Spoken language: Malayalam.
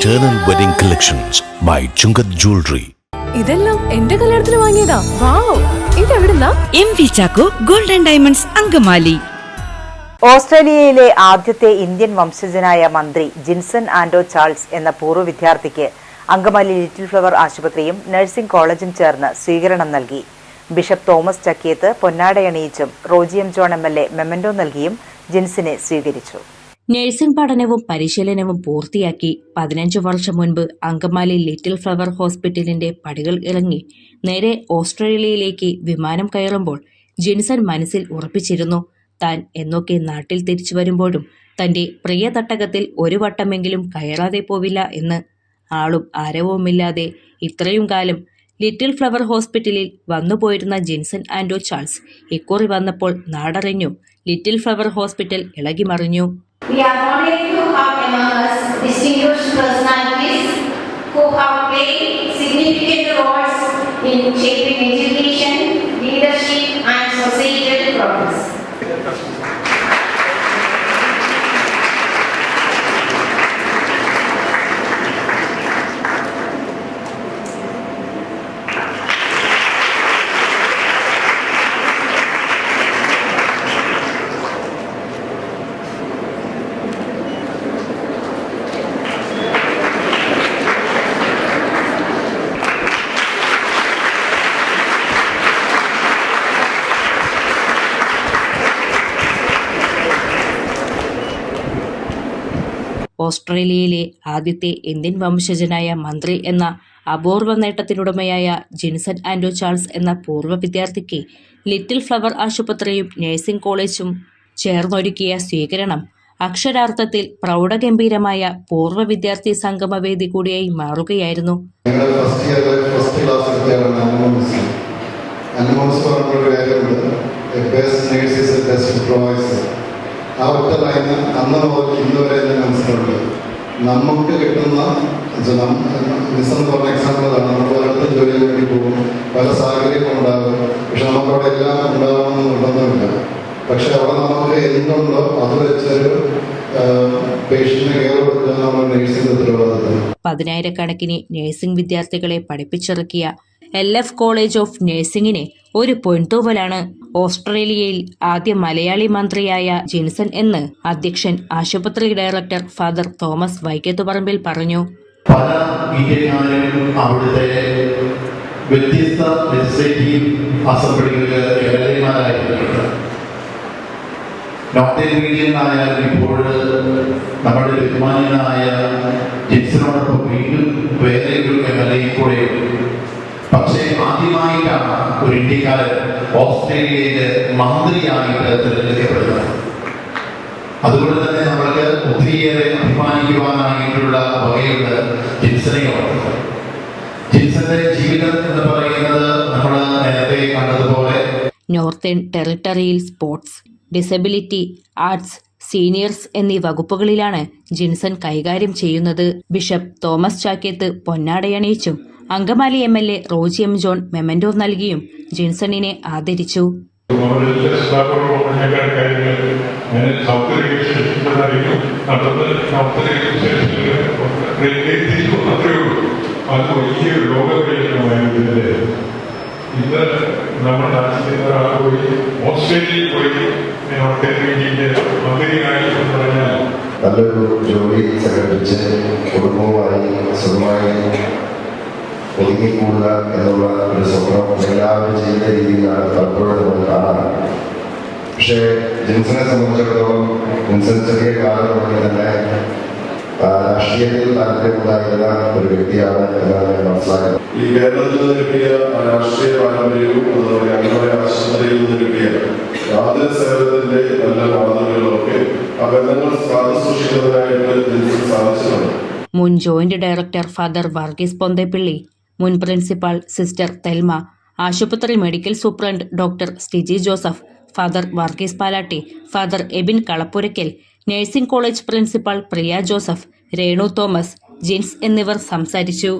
Eternal Wedding Collections by Chungath Jewelry. ഇതെല്ലാം എന്റെ കല്യാണത്തിന് വാങ്ങിയതാ. Wow ഇതെവിടുന്നാ? M V Chacko golden diamonds Angamaly. ഓസ്ട്രേലിയയിലെ ആദ്യത്തെ ഇന്ത്യൻ വംശജനായ മന്ത്രി ജിൻസൺ ആൻഡോ ചാൾസ് എന്ന പൂർവ വിദ്യാർത്ഥിക്ക് അങ്കമാലി ലിറ്റിൽ ഫ്ലവർ ആശുപത്രിയും നഴ്സിംഗ് കോളേജും ചേർന്ന് സ്വീകരണം നൽകി. ബിഷപ്പ് തോമസ് ചക്കിയത്ത് പൊന്നാടയണിയിച്ചും റോജിയം John M L A memento നൽകിയും ജിൻസിനെ സ്വീകരിച്ചു. നഴ്സിംഗ് പഠനവും പരിശീലനവും പൂർത്തിയാക്കി പതിനഞ്ച് വർഷം മുൻപ് അങ്കമാലി ലിറ്റിൽ ഫ്ലവർ ഹോസ്പിറ്റലിന്റെ പടികൾ ഇറങ്ങി നേരെ ഓസ്ട്രേലിയയിലേക്ക് വിമാനം കയറുമ്പോൾ ജിൻസൺ മനസ്സിൽ ഉറപ്പിച്ചിരുന്നു താൻ എന്നൊക്കെ നാട്ടിൽ തിരിച്ചു വരുമ്പോഴും തന്റെ പ്രിയ തട്ടകത്തിൽ ഒരു വട്ടമെങ്കിലും കയറാതെ പോവില്ല എന്ന് ആളും ആരവുമില്ലാതെ ഇത്രയും കാലം ലിറ്റിൽ ഫ്ലവർ ഹോസ്പിറ്റലിൽ വന്നുപോയിരുന്ന ജിൻസൺ ആൻഡോ ചാൾസ് ഇക്കുറി വന്നപ്പോൾ നാടറിഞ്ഞു ലിറ്റിൽ ഫ്ലവർ ഹോസ്പിറ്റൽ ഇളകിമറിഞ്ഞു. We are honored to have among us distinguished personalities who have played significant roles in shaping education, leadership and societal progress. ഓസ്ട്രേലിയയിലെ ആദ്യത്തെ ഇന്ത്യൻ വംശജനായ മന്ത്രി എന്ന അപൂർവ നേട്ടത്തിനുടമയായ ജിൻസൺ ആൻഡോ ചാൾസ് എന്ന പൂർവ വിദ്യാർത്ഥിക്ക് ലിറ്റിൽ ഫ്ലവർ ആശുപത്രിയും നഴ്സിംഗ് കോളേജും ചേർന്നൊരുക്കിയ സ്വീകരണം അക്ഷരാർത്ഥത്തിൽ പ്രൗഢഗംഭീരമായ പൂർവ വിദ്യാർത്ഥി സംഗമവേദി കൂടിയായി മാറുകയായിരുന്നു. അന്ന് മുതൽ ഇന്ന് വരെ എന്റെ മനസ്സിലുണ്ട്. നമുക്ക് കിട്ടുന്ന മിസ്സെന്ന് പറഞ്ഞ എക്സാമ്പിൾ അതാണ് നമ്മൾ പലയിടത്തും ജോലിക്ക് വേണ്ടി പോകും. പല സാഹചര്യങ്ങളും ഉണ്ടാകും. പക്ഷെ നമുക്കവിടെ എല്ലാം ഉണ്ടാകണമെന്ന് നിർബന്ധമില്ല. പക്ഷെ അവിടെ നമുക്ക് എന്തുണ്ടോ അത് വെച്ചൊരു പതിനായിരക്കണക്കിന് നഴ്സിംഗ് വിദ്യാർത്ഥികളെ പഠിപ്പിച്ചിറക്കിയ എൽ എഫ് കോളേജ് ഓഫ് നഴ്സിംഗിന് ഒരു പൊൻതൂവലാണ് ഓസ്ട്രേലിയയിൽ ആദ്യ മലയാളി മന്ത്രിയായ ജിൻസൺ എന്ന് അധ്യക്ഷൻ ആശുപത്രി ഡയറക്ടർ ഫാദർ തോമസ് വൈക്കത്തുപറമ്പിൽ പറഞ്ഞു. പല ഇപ്പോൾ നമ്മുടെ ബഹുമാനായ വീണ്ടും വേറെ ഒരു എം എൽ എ പക്ഷേ ആദ്യമായിട്ടാണ് ഒരു ഇന്ത്യക്കാരൻ ഓസ്ട്രേലിയയിലെ മന്ത്രിയായിട്ട് തിരഞ്ഞെടുക്കപ്പെടുന്നത് അതുകൊണ്ട് തന്നെ നമ്മൾക്ക് ഒത്തിരിയേറെ അഭിമാനിക്കുവാനായിട്ടുള്ള വകയുണ്ട് ജിൻസനെയോട് ജിൻസന്റെ ജീവിതം എന്ന് പറയുന്നത് നമ്മൾ നേരത്തെ കണ്ടതുപോലെ നോർത്തേൺ ടെറിട്ടറിയിൽ സ്പോർട്സ് ഡിസബിലിറ്റി ആർട്സ് സീനിയേഴ്സ് എന്നീ വകുപ്പുകളിലാണ് ജിൻസൺ കൈകാര്യം ചെയ്യുന്നത്. Bishop Thomas ചാക്കേത്ത് പൊന്നാടയണിയിച്ചും Angamaly M L A Roji M John memento നൽകിയും ജിൻസണിനെ ആദരിച്ചു. അത് വലിയൊരു ലോകപര്യമായതിന്റെ ഇന്ന് നിന്ന് ഒരാൾ പോയി ഓസ്ട്രേലിയയിൽ പോയി ഇന്ത്യന്റെ മന്ത്രിയായി എന്ന് പറഞ്ഞാൽ നല്ലൊരു ജോലി സംഘടിപ്പിച്ച് കുടുംബവുമായി സുഖമായി ഒതുങ്ങിക്കൂടുക എന്നുള്ള ഒരു സ്വപ്നം എല്ലാവരും ചെയ്യുന്ന രീതിയിലാണ് പലപ്പോഴും നമ്മൾ കാണാറ്. പക്ഷേ ജിൻസിനെ സംബന്ധിച്ചിടത്തോളം ജിൻസൻ ചെറിയ കാലം മുതൽ തന്നെ രാഷ്ട്രീയത്തിൽ താല്പര്യമുണ്ടായിരുന്ന ഒരു വ്യക്തിയാണ് എന്നാണ് ഞാൻ മനസ്സിലാക്കുന്നത്. ഈ കേരളത്തിൽ നിന്ന് കിട്ടിയ രാഷ്ട്രീയ പാരമ്പര്യവും അതുപോലെ അങ്ങനെ ആശുപത്രിയിൽ നിന്ന് കിട്ടിയ ആതുര സേവനത്തിന്റെ നല്ല മാതൃകകളൊക്കെ അബന്ധങ്ങൾ ബന്ധങ്ങൾ കാത്തു സൂക്ഷിക്കുന്നതിനായിട്ട് ജിൻസിന് സാധിച്ചിട്ടുണ്ട്. മുൻ joint director father Varghese Pontheppilly മുൻ പ്രിൻസിപ്പാൾ സിസ്റ്റർ തെൽമ ആശുപത്രി medical superintendent doctor Stiji Joseph father Varghese Palatty father Abin Kalappurakkal nursing college principal Priya Joseph Renu Thomas Jins എന്നിവർ സംസാരിച്ചു.